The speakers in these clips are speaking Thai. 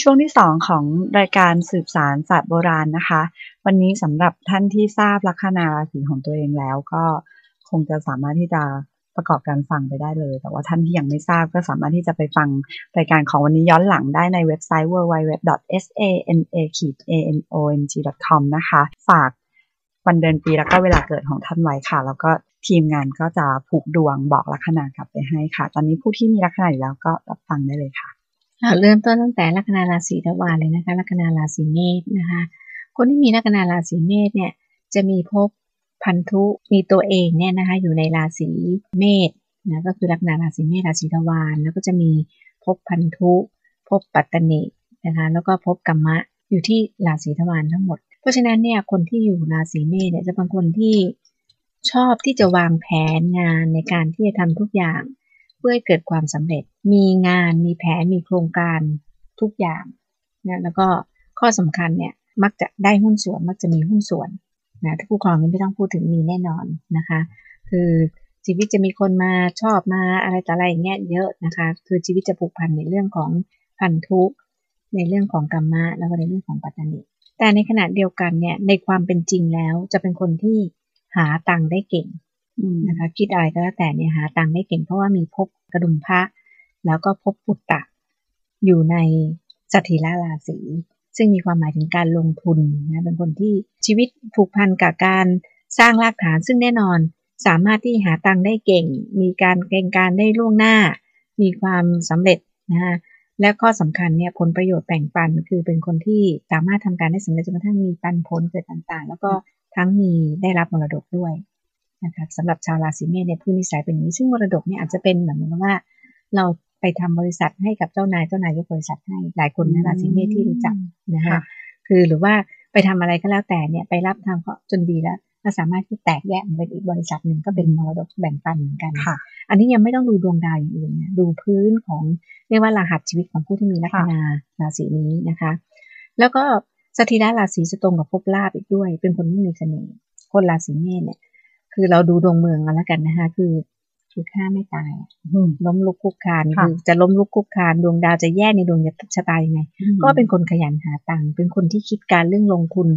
ช่วงที่สองของรายการสืบสารศาสตร์โบราณนะคะ วันนี้สำหรับท่านที่ทราบลัคนาราศีของตัวเองแล้วก็คงจะสามารถที่จะประกอบการฟังไปได้เลย แต่ว่าท่านที่ยังไม่ทราบก็สามารถที่จะไปฟังรายการของวันนี้ย้อนหลังได้ในเว็บไซต์ www.sana-anomg.com นะคะ ฝากวันเดือนปีแล้วก็เวลาเกิดของท่านไว้ค่ะ แล้วก็ทีมงานก็จะผูกดวงบอกลัคนา กลับไปให้ค่ะ ตอนนี้ผู้ที่มีลัคนาอยู่แล้วก็รับฟังได้เลยค่ะ เริ่มต้นตั้งแต่ลัคนาราศีทวารเลยนะคะ ลัคนาราศีเมษนะคะ คนที่มีลัคนาราศีเมษเนี่ยจะมีภพพันธุมีตัวเองเนี่ยนะคะอยู่ในราศีเมษนะก็คือลัคนาราศีเมษราศีทวารแล้วก็จะมีภพพันธุภพปัตตนินะคะแล้วก็ภพกรรมะอยู่ที่ราศีทวารทั้งหมด เพราะฉะนั้นเนี่ยคนที่อยู่ราศีเมษเนี่ยจะเป็นคนที่ชอบที่จะวางแผนงานในการที่จะทำทุกอย่าง เพื่อให้เกิดความสำเร็จ มีงาน มีแผน มีโครงการทุกอย่างนะแล้วก็ข้อสำคัญเนี่ย มักจะได้หุ้นส่วน มักจะมีหุ้นส่วนนะถ้าผู้ครองนี้ไม่ต้องพูดถึงมีแน่นอนนะคะ คือชีวิตจะมีคนมาชอบมาอะไรต่ออะไรอย่างเงี้ยเยอะนะคะ คือชีวิตจะผูกพันในเรื่องของพันธุในเรื่องของกรรมะแล้วก็ในเรื่องของปัตตานีแต่ในขณะเดียวกันเนี่ยในความเป็นจริงแล้วจะเป็นคนที่หาตังค์ได้เก่ง นะคะคิดอะไรก็แล้วแต่เนี่ยหาตังค์ได้เก่งเพราะว่ามีพบกระดุมพระ แล้วก็พบปุตตะ อยู่ในสถิลาราศีซึ่งมีความหมายถึงการลงทุนนะเป็นคนที่ชีวิตผูกพันกับการสร้างรากฐานซึ่งแน่นอนสามารถที่หาตังค์ได้เก่ง มีการเก่งการได้ล่วงหน้า มีความสำเร็จนะและข้อสำคัญเนี่ยผลประโยชน์แบ่งปันคือเป็นคนที่สามารถทำการได้สำเร็จจนกระทั่งมีปันผลเกิดต่างๆ แล้วก็ทั้งมีได้รับมรดกด้วย นะคะสำหรับชาวราศีเมษเนี่ยพื้นนิสัยเป็นนี้ ซึ่งมรดกเนี่ยอาจจะเป็นเหมือนว่า เราไปทำบริษัทให้กับเจ้านายเจ้านายยกบริษัทให้หลายคนนะราศีเมษที่รู้จักนะคะคือหรือว่าไปทำอะไรก็แล้วแต่เนี่ยไปรับทำเขาจนดีแล้วก็สามารถที่แตกแยกเป็นอีกบริษัทหนึ่งก็เป็นมรดกแบ่งปันเหมือนกันค่ะอันนี้ยังไม่ต้องดูดวงดาวอย่างอื่นนะดูพื้นของเรียกว่ารหัสชีวิตของผู้ที่มีลัคนาราศีนี้นะคะ แล้วก็สถิดาราศีจะตรงกับภพลาบอีกด้วย เป็นคนที่มีเสน่ห์คนราศีเมษเนี่ย คือเราดูดวงเมืองกันแล้วกันนะคะ คือคือฆ่าไม่ตายล้มลุกคุกคานคือจะล้มลุกคุกคานดวงดาวจะแย่ในดวงชะตายังไง ก็เป็นคนขยันหาตังค์เป็นคนที่คิดการเรื่องลงทุน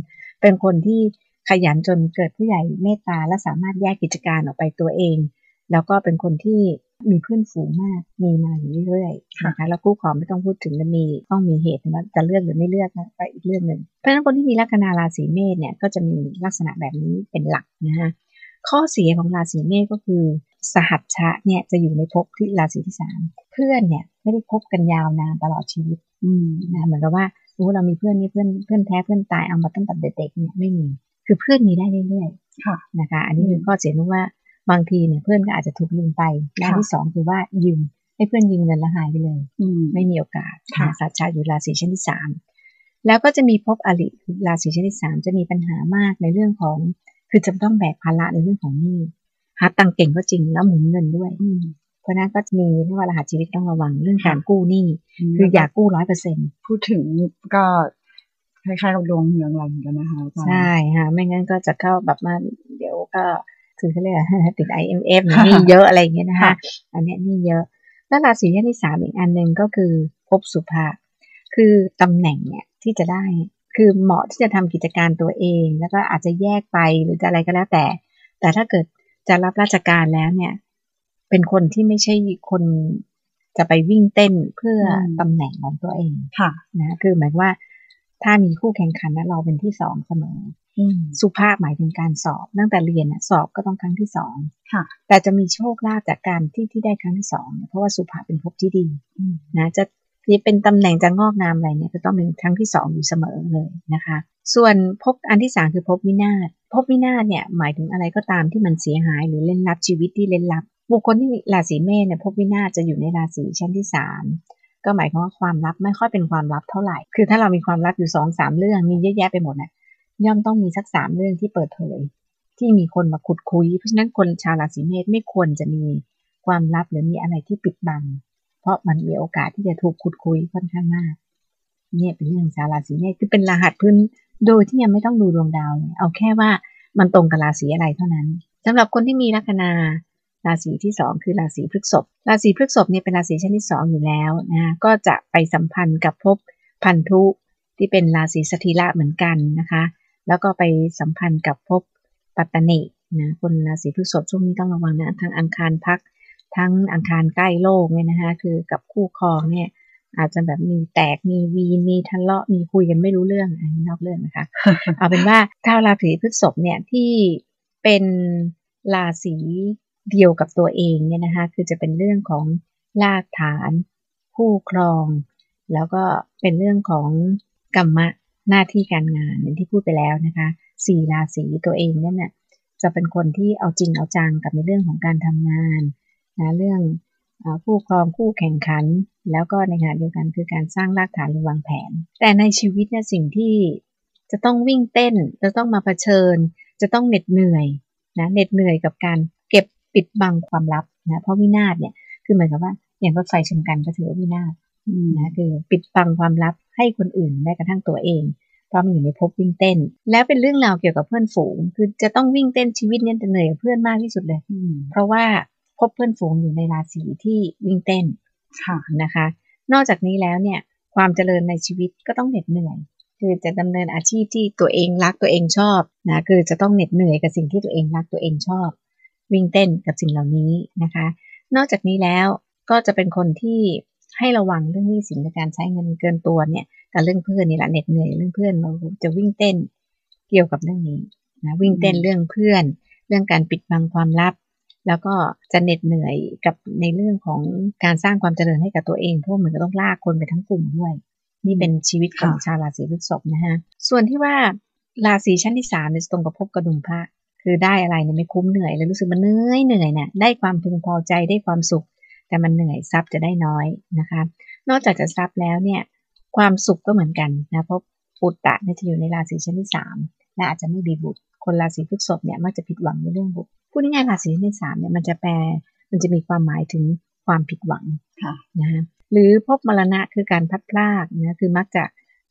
เป็นคนที่ขยันจนเกิดผู้ใหญ่เมตตาและสามารถแยกกิจการออกไปตัวเอง แล้วก็เป็นคนที่มีเพื่อนฝูงมาก มีมาอยู่เรื่อยๆนะคะแล้วคู่ครองไม่ต้องพูดถึงจะมีต้องมีเหตุว่าจะเลือกหรือไม่เลือกนะก็อีกเรื่องหนึ่งเพราะฉะนั้นคนที่มีลัคนาราศีเมษเนี่ยก็จะมีลักษณะแบบนี้เป็นหลักนะคะ ข้อเสียของราศีเมษก็คือ สหัชชะเนี่ยจะอยู่ในภพที่ราศีที่สามเพื่อนเนี่ยไม่ได้พบกันยาวนานตลอดชีวิต อืมนะเหมือนกับว่าโอ้เรามีเพื่อนนี่เพื่อนเพื่อนแท้เพื่อนตายเอามาตั้งแต่เด็กๆเนี่ยไม่มี คือเพื่อนมีได้เรื่อยๆค่ะนะคะ อันนี้คือข้อเสียนึกว่าบางทีเนี่ยเพื่อนก็อาจจะถูกลืมไปด้านที่สองคือว่ายืมให้เพื่อนยืมเงินแล้วหายไปเลยไม่มีโอกาสสัชชาอยู่ราศีชั้นที่สามแล้วก็จะมีพบอริราศีชั้นที่สามจะมีปัญหามากในเรื่องของ คือจะต้องแบกภาระในเรื่องของหนี้หาตังเก่งก็จริงแล้วหมุนเงินด้วยเพราะนั้นก็จะมีเรียกว่ารหัสชีวิตต้องระวังเรื่องการกู้หนี้คืออย่ากู้ร้อยเปอร์เซ็นพูดถึงก็คล้ายๆกับดวงเมืองเราเหมือนกันนะคะใช่ค่ะไม่งั้นก็จะเข้าแบบมาเดี๋ยวก็คือเขาเรียกติด IMF นี่เยอะอะไรอย่างเงี้ยนะคะอันนี้นี่เยอะแล้วราศีที่สามอีกอันหนึ่งก็คือภพสุภาคือตำแหน่งเนี่ยที่จะได้ คือเหมาะที่จะทำกิจการตัวเอง แล้วก็อาจจะแยกไปหรือจะอะไรก็แล้วแต่ แต่ถ้าเกิดจะรับราชการแล้วเนี่ย เป็นคนที่ไม่ใช่คนจะไปวิ่งเต้นเพื่อตำแหน่งของตัวเองค่ะนะคือหมายว่าถ้ามีคู่แข่งขันแล้วเราเป็นที่สองเสมอสุภาพหมายถึงการสอบตั้งแต่เรียนสอบก็ต้องครั้งที่สองแต่จะมีโชคลาภจากการที่ที่ได้ครั้งที่สองเพราะว่าสุภาพเป็นภพที่ดีนะจะ ที่เป็นตำแหน่งจะงอกงามอะไรเนี่ยจะต้องเป็นครั้งที่สองอยู่เสมอเลยนะคะ ส่วนพบอันที่สามคือพบวินาศพบวินาศเนี่ยหมายถึงอะไรก็ตามที่มันเสียหายหรือเล่นลับชีวิตที่เล่นลับ บุคคลที่ราศีเมษเนี่ยพบวินาศจะอยู่ในราศีชั้นที่สามก็หมายความว่าความลับไม่ค่อยเป็นความลับเท่าไหร่ คือถ้าเรามีความลับอยู่สองสามเรื่องมีเยอะแยะไปหมดนะ่ะย่อมต้องมีสักสามเรื่องที่เปิดเผย ที่มีคนมาขุดคุย เพราะฉะนั้นคนชาวราศีเมษไม่ควรจะมีความลับหรือมีอะไรที่ปิดบัง เพราะมันมีโอกาสที่จะถูกขุดคุยค่อนข้างมากเนี่ยเป็นเรื่องชาวราศีเมษคือเป็นรหัสพื้นโดยที่ยังไม่ต้องดูดวงดาวเลยเอาแค่ว่ามันตรงกับราศีอะไรเท่านั้นสำหรับคนที่มีลัคนาราศีที่สองคือราศีพฤษภราศีพฤษภเนี่ยเป็นราศีชนที่สองอยู่แล้วนะก็จะไปสัมพันธ์กับภพพันธุที่เป็นราศีสถิละเหมือนกันนะคะ แล้วก็ไปสัมพันธ์กับภพปัตตนินะคนราศีพฤษภช่วงนี้ต้องระวังนะทั้งอังคารพัก ทั้งอังคารใกล้โลกเนี่ยนะคะคือกับคู่ครองเนี่ยอาจจะแบบมีแตกมีวีมีทะเลาะมีคุยกันไม่รู้เรื่องอันนี้นอกเรื่องนะคะเอาเป็นว่าถ้าราศีพฤษภเนี่ยที่เป็นราศีเดียวกับตัวเองเนี่ยนะคะคือจะเป็นเรื่องของรากฐานคู่ครอง แล้วก็เป็นเรื่องของกรรมะหน้าที่การงานอย่างที่พูดไปแล้วนะคะสี่ราศีตัวเองเนี่ยนะจะเป็นคนที่เอาจริงเอาจังกับในเรื่องของการทำงาน นะเรื่องผู้ครองคู่แข่งขัน แล้วก็ในขณะเดียวกันคือการสร้างรากฐานหรือวางแผน แต่ในชีวิตเนี่ยสิ่งที่จะต้องวิ่งเต้น จะต้องมาเผชิญ จะต้องเหน็ดเหนื่อยนะเหน็ดเหนื่อยกับการเก็บปิดบังความลับนะเพราะวินาศเนี่ยคือเหมือนกับว่าอย่างรถไฟชนกันก็ถือว่าวินาศนะคือปิดบังความลับให้คนอื่นแม้กระทั่งตัวเองเพราะมันอยู่ในภพวิ่งเต้น แล้วเป็นเรื่องราวเกี่ยวกับเพื่อนฝูง คือจะต้องวิ่งเต้นชีวิตเนี่ยจะเหนื่อยกับเพื่อนมากที่สุดเลย เพราะว่า พบเพื่อนฝูงอยู่ในราศีที่วิ่งเต้นค่ะนะคะ นอกจากนี้แล้วเนี่ยความเจริญในชีวิตก็ต้องเหน็ดเหนื่อย คือจะดำเนินอาชีพที่ตัวเองรักตัวเองชอบนะคือจะต้องเหน็ดเหนื่อยกับสิ่งที่ตัวเองรักตัวเองชอบ วิ่งเต้นกับสิ่งเหล่านี้นะคะ นอกจากนี้แล้วก็จะเป็นคนที่ให้ระวังเรื่องหนี้สินในการใช้เงินเกินตัวเนี่ยกับเรื่องเพื่อนนี่แหละเหน็ดเหนื่อยเรื่องเพื่อนเราจะวิ่งเต้นเกี่ยวกับเรื่องนี้นะวิ่งเต้นเรื่องเพื่อน เรื่องการปิดบังความลับ แล้วก็จะเหน็ดเหนื่อยกับในเรื่องของการสร้างความเจริญให้กับตัวเองเพราะเหมือนกับต้องลากคนไปทั้งกลุ่มด้วย นี่เป็นชีวิตของชาวราศีพฤษภนะฮะส่วนที่ว่าราศีชั้นที่สามจะตรงกับภพกระดุมพระคือได้อะไรเนี่ยไม่คุ้มเหนื่อยเลยรู้สึกมันเหนื่อยเหนื่อยเนี่ยได้ความพึงพอใจได้ความสุข แต่มันเหนื่อยทรัพย์จะได้น้อยนะคะ นอกจากจะทรัพย์แล้วเนี่ยความสุขก็เหมือนกันนะเพราะปุตตะเนี่ยจะอยู่ในราศีชั้นที่สามและอาจจะไม่มีบุตร คนราศีพฤษภเนี่ยมักจะผิดหวังในเรื่องบุตร พูดง่ายๆราศีชั้นที่สามเนี่ยมันจะแปลมันจะมีความหมายถึงความผิดหวังนะฮะหรือพบมรณะคือการพัดพลากนะคือมักจะ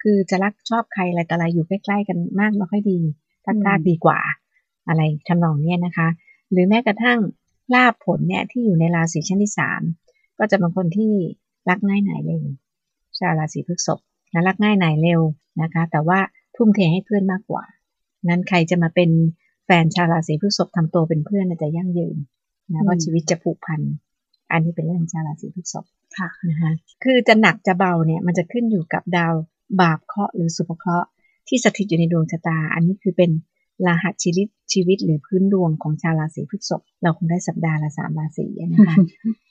คือจะรักชอบใครอะไรต่ออะไรอยู่ใกล้ๆกันมากไม่ค่อยดีพัดพลากดีกว่า อะไรทำนองเนี้ยนะคะ หรือแม้กระทั่งลาบผลเนี่ยที่อยู่ในราศีชั้นที่สามก็จะเป็นคนที่รักง่ายหน่ายเลยชาวราศีพฤษภนะรักง่ายหน่ายเร็วนะคะ แต่ว่าทุ่มเทให้เพื่อนมากกว่า นั้นใครจะมาเป็นแฟนชาวราศีพฤษภทำตัวเป็นเพื่อนจะยั่งยืนนะเพราะชีวิตจะผูกพัน อันนี้เป็นเรื่องชาวราศีพฤษภค่ะนะคะคือจะหนักจะเบาเนี่ยมันจะขึ้นอยู่กับดาวบาปเคราะห์หรือสุภเคราะห์ที่สถิตอยู่ในดวงชะตา อันนี้คือเป็นรหัสชีวิตชีวิตหรือพื้นดวงของชาวราศีพฤษภเราคงได้สัปดาห์ละสามราศีนะคะ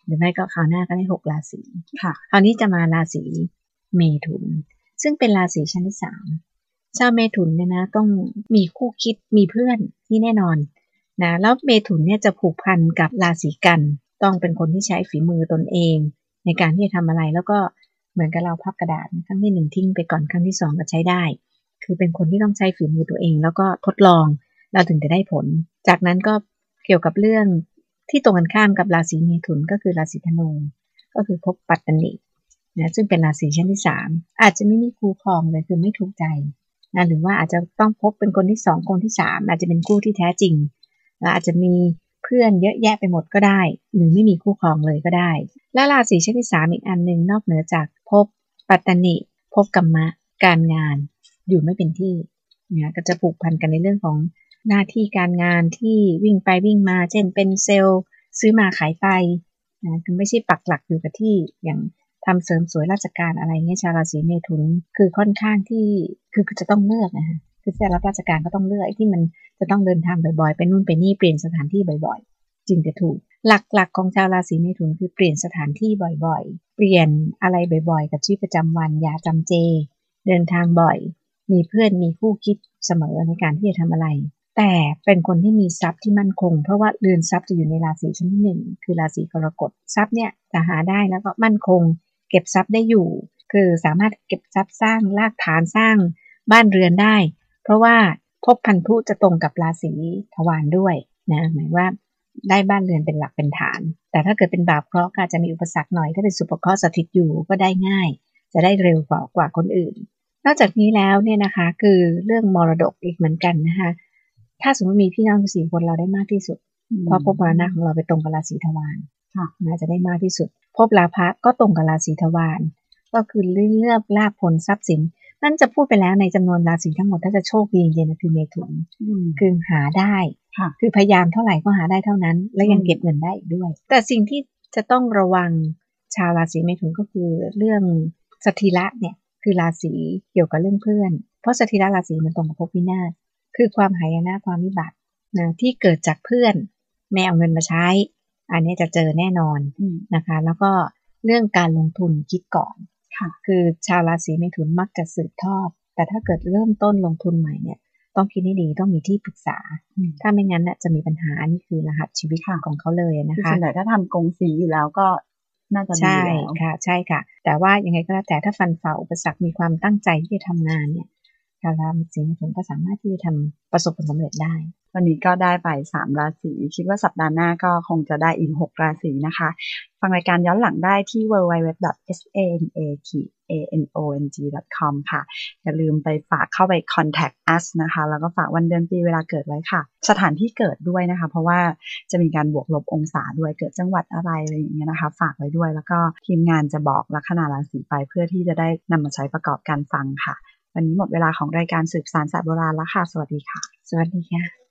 หรือไม่ก็คราวหน้าก็ได้หกราศีค่ะคราวนี้จะมาราศีเมถุน ซึ่งเป็นราศีชั้นที่สาม ชาวเมถุนเนี่ยนะต้องมีคู่คิดมีเพื่อนที่แน่นอนนะแล้วเมถุนเนี่ยจะผูกพันกับราศีกัน ต้องเป็นคนที่ใช้ฝีมือตนเอง ในการที่จะทำอะไรแล้วก็เหมือนกับเราพับกระดาษครั้งที่หนึ่งทิ้งไปก่อนครั้งที่สองก็ใช้ได้ คือเป็นคนที่ต้องใช้ฝีมือตัวเอง แล้วก็ทดลองเราถึงจะได้ผล จากนั้นก็เกี่ยวกับเรื่องที่ตรงกันข้ามกับราศีเมถุนก็คือราศีธนูก็คือพบปัตตนินะซึ่งเป็นราศีชั้นที่สามอาจจะไม่มีคู่ครองเลยคือไม่ถูกใจ นะหรือว่าอาจจะต้องพบเป็นคนที่สองคนที่สามอาจจะเป็นคู่ที่แท้จริงและอาจจะมีเพื่อนเยอะแยะไปหมดก็ได้ หรือไม่มีคู่ครองเลยก็ได้ และราศีชั้นที่สามอีกอันหนึ่งนอกเหนือจากพบปัตตนิพบกรรมะการงานอยู่ไม่เป็นที่นะก็จะผูกพันกันในเรื่องของหน้าที่การงานที่วิ่งไปวิ่งมา เช่นเป็นเซลล์ซื้อมาขายไปนะคือไม่ใช่ปักหลักอยู่กับที่อย่าง ทำเสริมสวยราชการอะไรเงี้ยชาวราศีเมถุนคือค่อนข้างที่คือจะต้องเลือกนะคะคือจะรับราชการก็ต้องเลือกที่มันจะต้องเดินทางบ่อยๆ ไปนู่นไปนี่เปลี่ยนสถานที่บ่อยๆ จึงจะถูก หลักๆของชาวราศีเมถุนคือเปลี่ยนสถานที่บ่อยๆ เปลี่ยนอะไรบ่อยๆ กับชีวิตประจำวันอย่าจำเจ เดินทางบ่อย มีเพื่อนมีคู่คิดเสมอในการที่จะทำอะไร แต่เป็นคนที่มีทรัพย์ที่มั่นคง เพราะว่าเรือนทรัพย์จะอยู่ในราศีชั้นที่หนึ่งคือราศีกรกฎทรัพย์เนี่ยจะหาได้แล้วก็มั่นคง เก็บทรัพย์ได้อยู่ คือสามารถเก็บทรัพย์สร้างรากฐานสร้างบ้านเรือนได้ เพราะว่าพบพันธุจะตรงกับราศีทวารด้วยนะหมายว่าได้บ้านเรือนเป็นหลักเป็นฐาน แต่ถ้าเกิดเป็นบาปเคราะห์ก็จะมีอุปสรรคหน่อยถ้าเป็นสุภเคราะห์สถิตอยู่ก็ได้ง่าย จะได้เร็วกว่ากว่าคนอื่น นอกจากนี้แล้วเนี่ยนะคะคือเรื่องมรดกอีกเหมือนกันนะคะถ้าสมมติมีพี่น้องสี่คนเราได้มากที่สุดเพราะพบมรณะของเราไปตรงกับราศีทวารน่าจะได้มากที่สุด พบลาภะก็ตรงกับราศีทวารก็คือเลือกลาภผลทรัพย์สิน นั่นจะพูดไปแล้วในจำนวนราศีทั้งหมดถ้าจะโชคดีจริงๆคือเมถุนอืมคือหาได้ค่ะคือพยายามเท่าไหร่ก็หาได้เท่านั้น และยังอืมเก็บเงินได้อีกด้วย แต่สิ่งที่จะต้องระวังชาวราศีเมถุนก็คือเรื่องสถิระเนี่ยคือราศีเกี่ยวกับเรื่องเพื่อน เพราะสถิระราศีมันตรงกับภพวินาศคือความหายนะความวิบัตินะที่เกิดจากเพื่อน ไม่เอาเงินมาใช้ อันนี้จะเจอแน่นอนอืมนะคะ แล้วก็เรื่องการลงทุนคิดก่อนค่ะ คือชาวราศีเมถุนมักจะสืบทอด แต่ถ้าเกิดเริ่มต้นลงทุนใหม่เนี่ย ต้องคิดให้ดีต้องมีที่ปรึกษาอืมถ้าไม่งั้นน่ะจะมีปัญหาอันนี้คือรหัสชีวิตค่ะของเขาเลยนะคือคะส่วนใหญ่ถ้าทำกงสีอยู่แล้วก็น่าจะดีใช่แล้วค่ะ ใช่ค่ะ แต่ว่ายังไงก็แล้วแต่ถ้าฟันฝ่าอุปสรรคมีความตั้งใจที่จะทำงานเนี่ย ชาราศีเมถุนก็สามารถที่จะทำประสบผลสำเร็จได้ วันนี้ก็ได้ไปสามราศีคิดว่าสัปดาห์หน้าก็คงจะได้อีกหกราศีนะคะ ฟังรายการย้อนหลังได้ที่ www.sanatong.com ค่ะ อย่าลืมไปฝากเข้าไป contact us นะคะ แล้วก็ฝากวันเดือนปีเวลาเกิดไว้ค่ะ สถานที่เกิดด้วยนะคะ เพราะว่าจะมีการบวกลบองศาด้วยเกิดจังหวัดอะไรอะไรอย่างเงี้ยนะคะ ฝากไว้ด้วยแล้วก็ทีมงานจะบอกลัคนาราศีไปเพื่อที่จะได้นำมาใช้ประกอบการฟังค่ะ วันนี้หมดเวลาของรายการสืบสารศาสตร์โบราณแล้วค่ะ สวัสดีค่ะ สวัสดีค่ะ